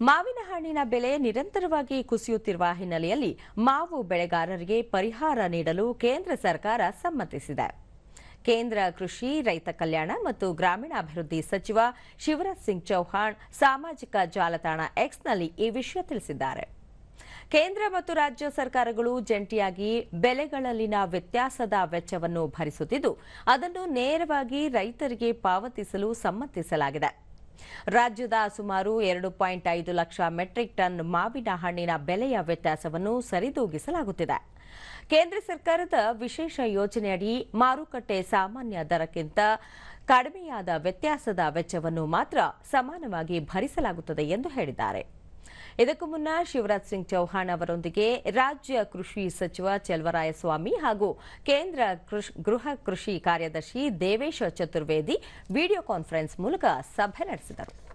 ಮಾವಿನ ಹಣ್ಣಿನ ಬೆಲೆ ನಿರಂತರವಾಗಿ ಕುಸಿಯುತ್ತಿರುವ ಹಿನ್ನೆಲೆಯಲ್ಲಿ ಮಾವು ಬೆಳೆಗಾರರಿಗೆ ಪರಿಹಾರ ನೀಡಲು ಕೇಂದ್ರ ಸರ್ಕಾರ ಸಮ್ಮತಿಸಿದೆ. ಕೇಂದ್ರ ಕೃಷಿ, ರೈತ ಕಲ್ಯಾಣ ಮತ್ತು ಗ್ರಾಮೀಣಾಭಿವೃದ್ಧಿ ಸಚಿವ ಶಿವರಾಜ್ ಸಿಂಗ್ ಚೌಹಾಣ್ ಸಾಮಾಜಿಕ ಜಾಲತಾಣ ಎಕ್ಸ್ನಲ್ಲಿ ಈ ವಿಷಯ ತಿಳಿಸಿದ್ದಾರೆ. ಕೇಂದ್ರ ಮತ್ತು ರಾಜ್ಯ ಸರ್ಕಾರಗಳು ಜಂಟಿಯಾಗಿ ಬೆಲೆಗಳಲ್ಲಿನ ವ್ಯತ್ಯಾಸದ ವೆಚ್ಚವನ್ನು ಭರಿಸುತ್ತಿದ್ದು, ಅದನ್ನು ನೇರವಾಗಿ ರೈತರಿಗೆ ಪಾವತಿಸಲು ಸಮ್ಮತಿಸಲಾಗಿದೆ. ರಾಜ್ಯದ ಸುಮಾರು ಎರಡು ಪಾಯಿಂಟ್ ಐದು ಲಕ್ಷ ಮೆಟ್ರಿಕ್ ಟನ್ ಮಾವಿನ ಹಣ್ಣಿನ ಬೆಲೆಯ ವ್ಯತ್ಯಾಸವನ್ನು ಸರಿದೂಗಿಸಲಾಗುತ್ತಿದೆ. ಕೇಂದ್ರ ಸರ್ಕಾರದ ವಿಶೇಷ ಯೋಜನೆಯಡಿ ಮಾರುಕಟ್ಟೆ ಸಾಮಾನ್ಯ ದರಕ್ಕಿಂತ ಕಡಿಮೆಯಾದ ವ್ಯತ್ಯಾಸದ ವೆಚ್ಚವನ್ನು ಮಾತ್ರ ಸಮಾನವಾಗಿ ಭರಿಸಲಾಗುತ್ತದೆ ಎಂದು ಹೇಳಿದ್ದಾರೆ. ಇದಕ್ಕೂ ಮುನ್ನ ಶಿವರಾಜ್ ಸಿಂಗ್ ಚೌಹಾಣ್ ಅವರೊಂದಿಗೆ ರಾಜ್ಯ ಕೃಷಿ ಸಚಿವ ಚೆಲುವರಾಯಸ್ವಾಮಿ ಹಾಗೂ ಕೇಂದ್ರ ಗೃಹ ಕೃಷಿ ಕಾರ್ಯದರ್ಶಿ ದೇವೇಶ ಚತುರ್ವೇದಿ ವಿಡಿಯೋ ಕಾನ್ಫರೆನ್ಸ್ ಮೂಲಕ ಸಭೆ ನಡೆಸಿದರು.